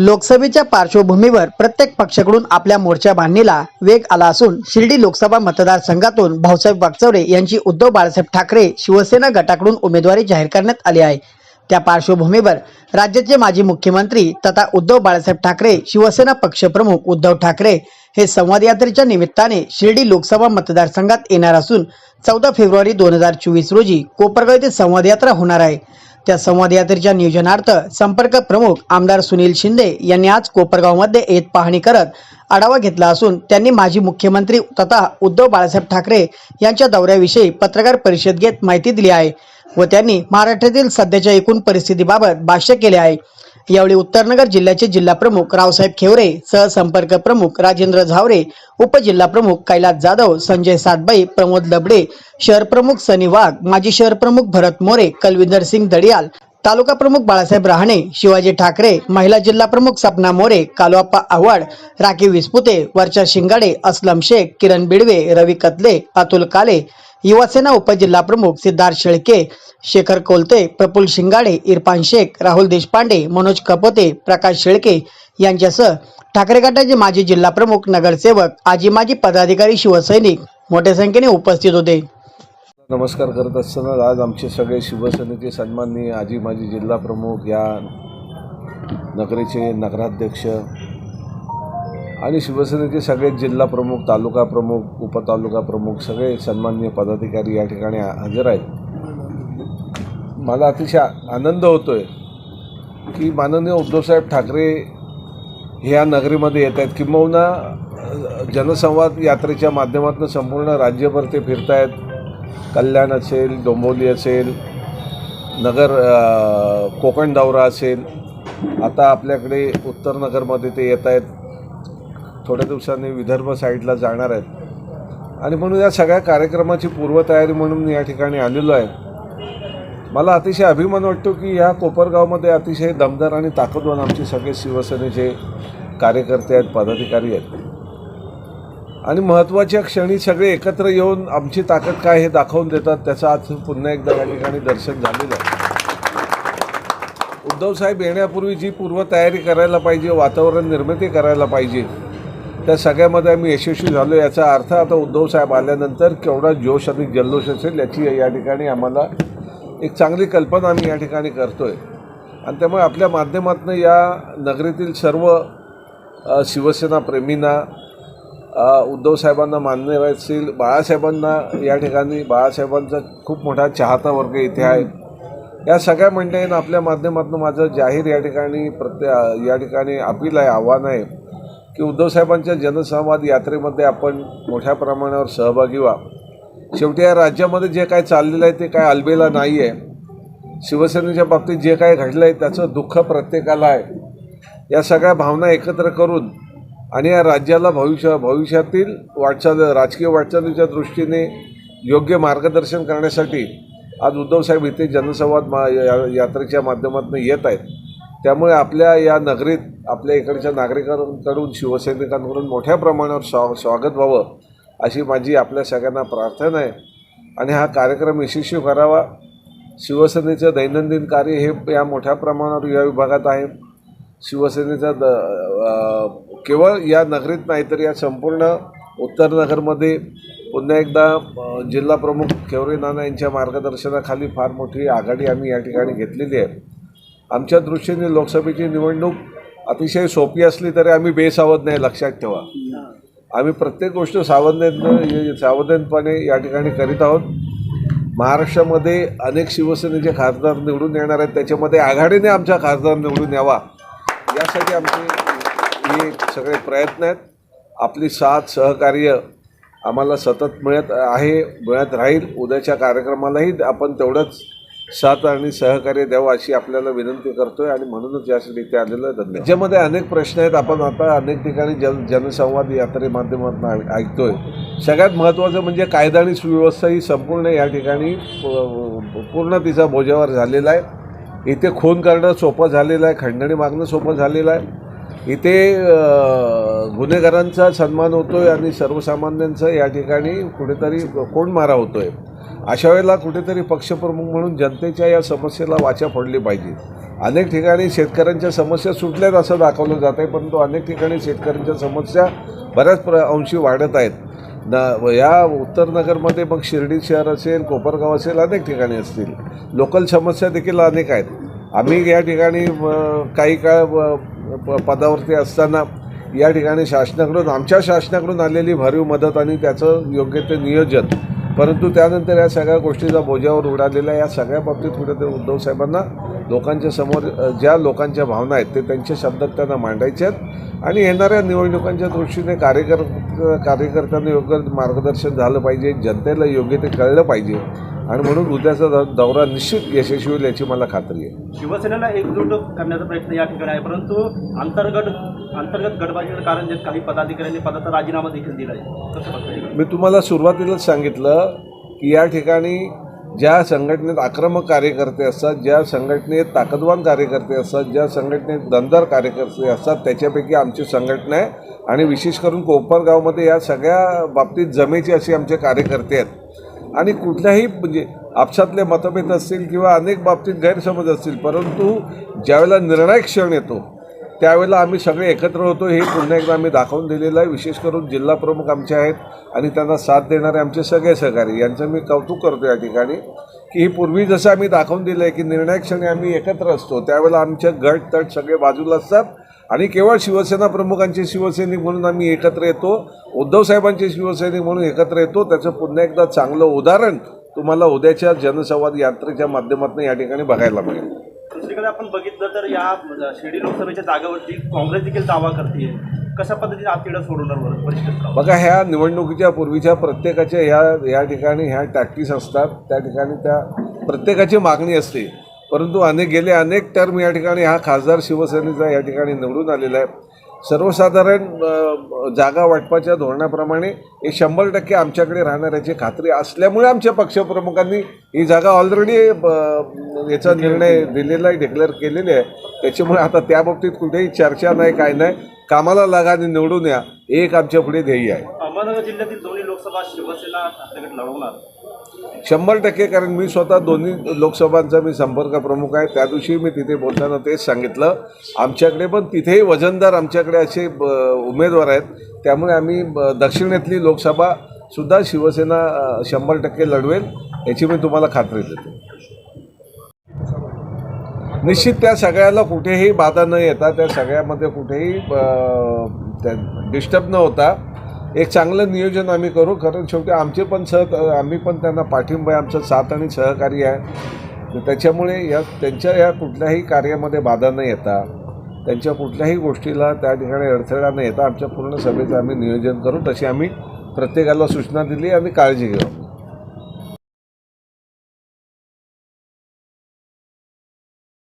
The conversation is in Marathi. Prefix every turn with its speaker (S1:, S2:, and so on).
S1: लोकसभेच्या पार्श्वभूमीवर प्रत्येक पक्षाकडून आपल्या मोर्चा बांधणीला वेग आला असून शिर्डी लोकसभा मतदारसंघातून भाऊसाहेब वागचौरे यांची उद्धव बाळासाहेब ठाकरे शिवसेना गटाकडून उमेदवारी जाहीर करण्यात आली आहे. त्या पार्श्वभूमीवर राज्याचे माजी मुख्यमंत्री तथा उद्धव बाळासाहेब ठाकरे शिवसेना पक्षप्रमुख उद्धव ठाकरे हे संवाद यात्रेच्या निमित्ताने शिर्डी लोकसभा मतदारसंघात येणार असून चौदा फेब्रुवारी दोन हजार चोवीस रोजी कोपरगाव येथे संवाद यात्रा होणार आहे. त्या संवाद यात्रेच्या नियोजनार्थ संपर्क प्रमुख आमदार सुनील शिंदे यांनी आज कोपरगावमध्ये येत पाहणी करत आढावा घेतला असून त्यांनी माजी मुख्यमंत्री तथा उद्धव बाळासाहेब ठाकरे यांच्या दौऱ्याविषयी पत्रकार परिषद घेत माहिती दिली आहे व त्यांनी महाराष्ट्रातील सध्याच्या एकूण परिस्थितीबाबत भाष्य केले आहे. यावेळी उत्तरनगर जिल्ह्याचे जिल्हा प्रमुख रावसाहेब खेवरे सहसंपर्क प्रमुख राजेंद्र झावरे उपजिल्हा प्रमुख कैलास जाधव संजय सातबाई प्रमोद लबडे शहर प्रमुख सनी वाघ माजी शहर प्रमुख भरत मोरे कलविंदर सिंग दडियाल तालुका प्रमुख बाळासाहेब रहाणे शिवाजी ठाकरे महिला जिल्हा प्रमुख सपना मोरे कालवाप्पा आव्हाड राखी विस्पुते वर्षा शिंगाडे असलम शेख किरण बिडवे रवी कतले अतुल काले युवासेना उपजिल्हा प्रमुख सिद्धार्थ शेळके शेखर कोलते प्रफुल शिंगाडे इरफान शेख राहुल देशपांडे मनोज कपोते प्रकाश शेळके यांच्यासह ठाकरे गटाचे माजी जिल्हा प्रमुख नगरसेवक आजी माजी पदाधिकारी शिवसैनिक मोठ्या संख्येने उपस्थित होते.
S2: नमस्कार करत असताना आज आमचे सगळे शिवसेनेचे सन्माननीय आजी माजी जिल्हा प्रमुख या नगरीचे नगराध्यक्ष आणि शिवसेनेचे सगळे जिल्हा प्रमुख तालुका प्रमुख उपतालुका प्रमुख सगळे सन्माननीय पदाधिकारी या ठिकाणी हजर आहेत. मला अतिशय आनंद होतो आहे की माननीय उद्धवसाहेब ठाकरे ह्या नगरीमध्ये येत आहेत. किंबहुना जनसंवाद यात्रेच्या माध्यमातून संपूर्ण राज्यभर ते फिरत आहेत कल्याण असेल डोंबोली असेल नगर कोकण दौरा असेल. आता आपल्याकडे उत्तर नगरमध्ये ते येत आहेत. थोड्या दिवसांनी विदर्भ साईडला जाणार आहेत. आणि म्हणून या सगळ्या कार्यक्रमाची पूर्वतयारी म्हणून या ठिकाणी आलेलो आहे. मला अतिशय अभिमान वाटतो की ह्या कोपरगावमध्ये अतिशय दमदार आणि ताकदवान आमचे सगळे शिवसेनेचे कार्यकर्ते आहेत पदाधिकारी आहेत. आणि महत्त्वाच्या क्षणी सगळे एकत्र येऊन आमची ताकद काय हे दाखवून देतात त्याचं आज पुन्हा एकदा या ठिकाणी दर्शन झालेलं आहे. उद्धव साहेब येण्यापूर्वी जी पूर्वतयारी करायला पाहिजे वातावरण निर्मिती करायला पाहिजे त्या सगळ्यामध्ये आम्ही यशस्वी झालो याचा अर्थ आता उद्धव साहेब आल्यानंतर केवढा जोश आणि जल्लोष असेल याची या ठिकाणी आम्हाला एक चांगली कल्पना आम्ही या ठिकाणी करतो आहे आणि त्यामुळे आपल्या माध्यमातून या नगरीतील सर्व शिवसेनाप्रेमींना उद्धव साहेबांना मान्य असतील बाळासाहेबांना या ठिकाणी बाळासाहेबांचा खूप मोठा चाहता वर्ग इथे आहे. या सगळ्या मंडळींना आपल्या माध्यमातून माझं जाहीर या ठिकाणी प्रत्ये या ठिकाणी अपील आहे आव्हान आहे. की उद्धव साहेबांच्या जनसंवाद यात्रेमध्ये आपण मोठ्या प्रमाणावर सहभागी व्हा. शेवटी या राज्यामध्ये जे काय चाललेलं आहे ते काय अलबेला नाही आहे. शिवसेनेच्या बाबतीत जे काय घडलं आहे त्याचं दुःख प्रत्येकाला आहे. या सगळ्या भावना एकत्र करून आणि या राज्याला भविष्य भविष्यातील वाटचाल राजकीय वाटचालीच्या दृष्टीने योग्य मार्गदर्शन करण्यासाठी आज उद्धवसाहेब इथे जनसंवाद मा या- यात्रेच्या माध्यमातून येत आहेत. त्यामुळे आपल्या या नगरीत आपल्या इकडच्या नागरिकांकडून शिवसैनिकांकडून मोठ्या प्रमाणावर स्वा स्वागत व्हावं अशी माझी आपल्या सगळ्यांना प्रार्थना आहे. आणि हा कार्यक्रम यशस्वी करावा. शिवसेनेचं दैनंदिन कार्य हे या मोठ्या प्रमाणावर या विभागात आहे. शिवसेनेचा द केवळ या नगरीत नाही तर या संपूर्ण उत्तर नगरमध्ये पुन्हा एकदा जिल्हाप्रमुख जिल्हा प्रमुख केवरे नाना यांच्या मार्गदर्शनाखाली फार मोठी आघाडी आम्ही या ठिकाणी घेतलेली आहे. आमच्या दृष्टीने लोकसभेची निवडणूक अतिशय सोपी असली तरी आम्ही बेसावध नाही लक्षात ठेवा. आम्ही प्रत्येक गोष्ट सावधान सावधानपणे या ठिकाणी करीत आहोत. महाराष्ट्रामध्ये अनेक शिवसेनेचे खासदार निवडून येणार आहेत. त्याच्यामध्ये आघाडीने आमचा खासदार निवडून यावा. यासाठी आमचे हे सगळे प्रयत्न आहेत. आपली साथ सहकार्य आम्हाला सतत मिळत आहे मिळत राहील. उद्याच्या कार्यक्रमालाही आपण तेवढंच साथ आणि सहकार्य द्यावं अशी आपल्याला विनंती करतोय आणि म्हणूनच यासाठी इथे आलेलो आहे. धन्यवाद. त्याच्यामध्ये अनेक प्रश्न आहेत. आपण आता अनेक ठिकाणी जन जनसंवाद यात्रे माध्यमातून ऐकतोय. सगळ्यात महत्त्वाचं म्हणजे कायदा आणि सुव्यवस्था ही संपूर्ण या ठिकाणी पूर्ण तिचा बोजावर झालेला आहे. इथे खून करणं सोपं झालेलं आहे. खंडणी मागणं सोपं झालेलं आहे. इथे गुन्हेगारांचा सन्मान होतोय आणि सर्वसामान्यांचा या ठिकाणी कुठेतरी कोण मारा होतोय. अशा वेळेला कुठेतरी पक्षप्रमुख म्हणून जनतेच्या या समस्येला वाचा फोडली पाहिजे. अनेक ठिकाणी शेतकऱ्यांच्या समस्या सुटल्यात असं दाखवलं जात आहे परंतु अनेक ठिकाणी शेतकऱ्यांच्या समस्या बऱ्याच प्र अंशी वाढत आहेत. न या उत्तरनगरमध्ये मग शिर्डी शहर असेल कोपरगाव असेल अनेक ठिकाणी असतील. लोकल समस्या देखील अनेक आहेत. आम्ही या ठिकाणी काही काळ प- पदावरती असताना या ठिकाणी शासनाकडून आमच्या शासनाकडून आलेली भरीव मदत आणि त्याचं योग्य ते नियोजन परंतु त्यानंतर या सगळ्या गोष्टीचा बोजावर उडालेला या सगळ्या बाबतीत कुठेतरी उद्धव साहेबांना लोकांच्या समोर ज्या लोकांच्या भावना आहेत ते त्यांच्या शब्दात त्यांना मांडायच्या आहेत. आणि येणाऱ्या निवडणुकांच्या दृष्टीने कार्यकर कार्यकर्त्यांना योग्य मार्गदर्शन झालं पाहिजे जनतेला योग्य ते कळलं पाहिजे. आणि म्हणून उद्याचा द- दौरा निश्चित यशस्वी होईल याची मला खात्री आहे.
S3: शिवसेनेला एकजूट करण्याचा प्रयत्न या ठिकाणी आहे परंतु अंतर्गत अंतर्गत गटबाजीचं कारण जे काही पदाधिकाऱ्यांनी पदाचा राजीनामा देखील दिला आहे. कसं बघता येईल?
S2: मी तुम्हाला सुरुवातीलाच सांगितलं की या ठिकाणी ज्या संघटनेत आक्रमक कार्यकर्ते असतात ज्या संघटनेत ताकदवान कार्यकर्ते असतात ज्या संघटनेत दमदार कार्यकर्ते असतात त्याच्यापैकी आमची संघटना आहे. आणि विशेष करून कोपरगावमध्ये या सगळ्या बाबतीत जमेचे असे आमचे कार्यकर्ते आहेत. आणि कुठल्याही म्हणजे आपसातले मतभेद असतील किंवा अनेक बाबतीत गैरसमज असतील परंतु ज्यावेळेला निर्णायक क्षण येतो त्यावेळेला आम्ही सगळे एकत्र होतो. हे पुन्हा एकदा आम्ही दाखवून दिलेलं आहे. विशेष करून जिल्हा प्रमुख आमचे आहेत आणि त्यांना साथ देणारे आमचे सगळे सहकारी. यांचं मी कौतुक करतो या ठिकाणी की ही पूर्वी जसं आम्ही दाखवून दिलं आहे की निर्णायक क्षणी आम्ही एकत्र असतो त्यावेळेला आमचे गट तट सगळे बाजूला असतात. आणि केवळ शिवसेना प्रमुखांचे शिवसैनिक म्हणून आम्ही एकत्र येतो उद्धव साहेबांचे शिवसैनिक म्हणून एकत्र येतो त्याचं पुन्हा एकदा चांगलं उदाहरण तुम्हाला उद्याच्या जनसंवाद यात्रेच्या माध्यमातून या ठिकाणी बघायला मिळेल.
S3: दुसरीकडे आपण बघितलं तर या शिर्डी लोकसभेच्या जागावरती काँग्रेस देखील दावा करते. कशा पद्धतीने सोडवणार?
S2: बघा ह्या निवडणुकीच्या पूर्वीच्या प्रत्येकाच्या ह्या या ठिकाणी ह्या टॅक्टिस असतात त्या ठिकाणी त्या प्रत्येकाची मागणी असते. परंतु अनेक गेले अनेक टर्म या ठिकाणी हा खासदार शिवसेनेचा या ठिकाणी निवडून आलेला आहे. सर्वसाधारण जागा वाटपाच्या धोरणाप्रमाणे हे शंभर टक्के आमच्याकडे राहणार याची खात्री असल्यामुळे आमच्या पक्षप्रमुखांनी ही जागा ऑलरेडी याचा निर्णय दिलेला आहे डिक्लेअर केलेली आहे. त्याच्यामुळे आता त्या बाबतीत कुठेही चर्चा नाही काय नाही. कामाला लागा आणि निवडून या. एक आमच्या पुढे ध्येय आहे.
S3: अहमदनगर जिल्ह्यातील दोन्ही लोकसभा शिवसेना लढवणार.
S2: शंभर टक्के कारण मी स्वतः दोन्ही लोकसभांचा मी संपर्क प्रमुख आहे. त्या दिवशी मी तिथे बोलताना तेच सांगितलं. आमच्याकडे पण तिथेही वजनदार आमच्याकडे असे ब- उमेदवार आहेत. त्यामुळे आम्ही ब- दक्षिणेतली लोकसभा सुद्धा शिवसेना शंभर टक्के लढवेल याची मी तुम्हाला खात्री देतो. निश्चित त्या सगळ्याला कुठेही बाधा न येता त्या सगळ्यामध्ये कुठेही डिस्टर्ब न होता एक चांगलं नियोजन आम्ही करू कारण शेवटी आमचे पण सह आम्ही पण त्यांना पाठिंबा आहे आमचं साथ आणि सहकार्य आहे. तर त्याच्यामुळे या त्यांच्या या कुठल्याही कार्यामध्ये बाधा न येता त्यांच्या कुठल्याही गोष्टीला त्या ठिकाणी अडथळा न येता आमच्या पूर्ण सभेचं आम्ही नियोजन करू. तशी आम्ही प्रत्येकाला सूचना दिली आणि काळजी घेऊ.